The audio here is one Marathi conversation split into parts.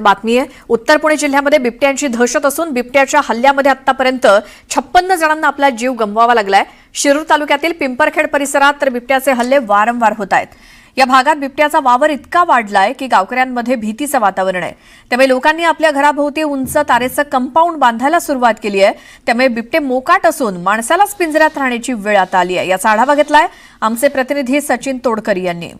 बातमी आहे. उत्तर पुणे जिल्ह्यामध्ये बिबट्यांची दहशत असून बिबट्याच्या हल्ल्यामध्ये आतापर्यंत छप्पन्न जणांना आपला जीव गमवावा लागलाय. शिरूर तालुक्यातील पिंपरखेड परिसरात तर बिबट्याचे हल्ले वारंवार होत आहेत. या भागात बिबट्याचा वावर इतका वाढलाय की गावकऱ्यांमध्ये भीतीचं वातावरण आहे. त्यामुळे लोकांनी आपल्या घराभोवती उंच तारेचं कंपाऊंड बांधायला सुरुवात केली आहे. त्यामुळे बिबटे मोकाट असून माणसालाच पिंजऱ्यात राहण्याची वेळ आता आली आहे. याचा आढावा घेतलाय आमचे प्रतिनिधी सचिन तोडकर यांनी.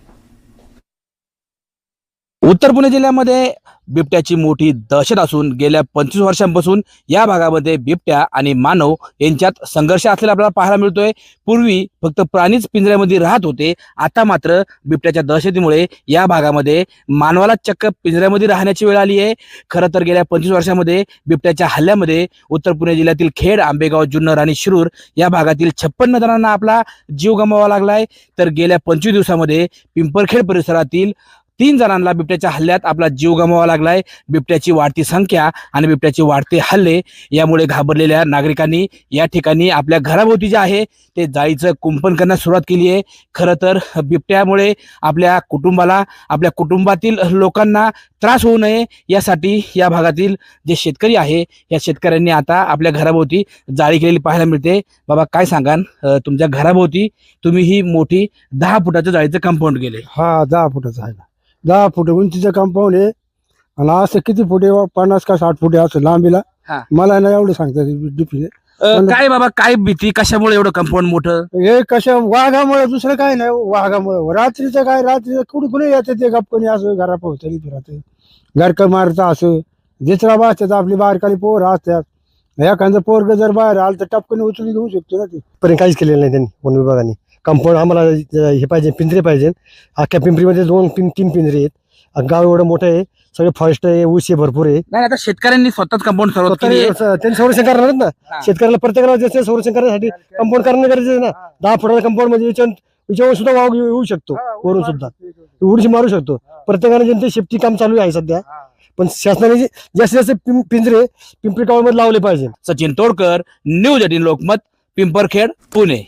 उत्तर पुणे जिल्ह्यामध्ये बिबट्याची मोठी दहशत असून गेल्या पंचवीस वर्षांपासून या भागामध्ये बिबट्या आणि मानव यांच्यात संघर्ष असलेला आपल्याला पाहायला मिळतोय. पूर्वी फक्त प्राणीच पिंजऱ्यामध्ये राहत होते. आता मात्र बिबट्याच्या दहशतीमुळे या भागामध्ये मानवाला चक्क पिंजऱ्यामध्ये राहण्याची वेळ आली आहे. खरं तर गेल्या पंचवीस वर्षामध्ये बिबट्याच्या हल्ल्यामध्ये उत्तर पुणे जिल्ह्यातील खेड आंबेगाव जुन्नर आणि शिरूर या भागातील छप्पन्न जणांना आपला जीव गमवावा लागलाय. तर गेल्या पंचवीस दिवसामध्ये पिंपरखेड परिसरातील तीन जणांना बिबट्याच्या हल्ल्यात आपला जीव गमवावा लागलाय. बिबट्याची वाढती संख्या आणि बिबट्याचे वाढते हल्ले यामुळे घाबरलेल्या नागरिकांनी या ठिकाणी आपल्या घराभोवती जे आहे ते जाळीचं कुंपण करण्यास सुरुवात केली आहे. खरं तर बिबट्यामुळे आपल्या कुटुंबाला आपल्या कुटुंबातील लोकांना त्रास होऊ नये यासाठी या भागातील जे शेतकरी आहे या शेतकऱ्यांनी आता आपल्या घराभोवती जाळी केलेली पाहायला मिळते. बाबा काय सांगाल? तुमच्या घराभोवती तुम्ही ही मोठी दहा फुटाचं जाळीचं कंपाऊंड केले हा दहा फुटाचा आहे दहा फुट उंचीचं कंपाऊंड आहे. आणि असं किती फुट आहे? पन्नास का साठ फुट आहे असं लांबीला. हा. मला नाही एवढं सांगता डिपी अं, काय बाबा काय भीती? कशामुळे एवढं कंपाऊंड मोठं? हे कशा वाघामुळे दुसरं काय नाही वाघामुळे. रात्रीचं काय रात्रीचं कुठे कुणी येते ते गप्पणी असं घरा पोहोचली फिरत घरकर मारता असं. जिचरा असतात आपली बारकाली पोर असतात. एखादं पोरग जर बाहेर आलं तर टपकन उचलून घेऊ शकतो ना ते. पर्यंत काहीच केलेलं नाही त्यांनी वन विभागाने. कंपाऊंड आम्हाला हे पाहिजे पिंजरे पाहिजे. अख्ख्या पिंपरीमध्ये दोन तीन तीन पिंजरे आहेत. गाव एवढं मोठं आहे सगळे फॉरेस्ट आहे ऊस आहे भरपूर आहे. नाही आता शेतकऱ्यांनी स्वतःच कंपाऊंड. स्वतः त्यांनी संरक्षण करणार. ना. शेतकऱ्याला प्रत्येकाला जसं संरक्षण करण्यासाठी कंपाऊंड करणं गरजेचं आहे ना. दहा फुटाला कंपाऊंड म्हणजे याच्यावर सुद्धा वाव येऊ शकतो वरून सुद्धा. उडशी मारू शकतो. प्रत्येकाने जनते शेफ्टी काम चालू आहे सध्या पण शासनाने जास्तीत जास्त पिंजरे पिंपरी मध्ये लावले पाहिजे सचिन तोडकर न्यूज एटीन लोकमत पिंपरखेड पुणे.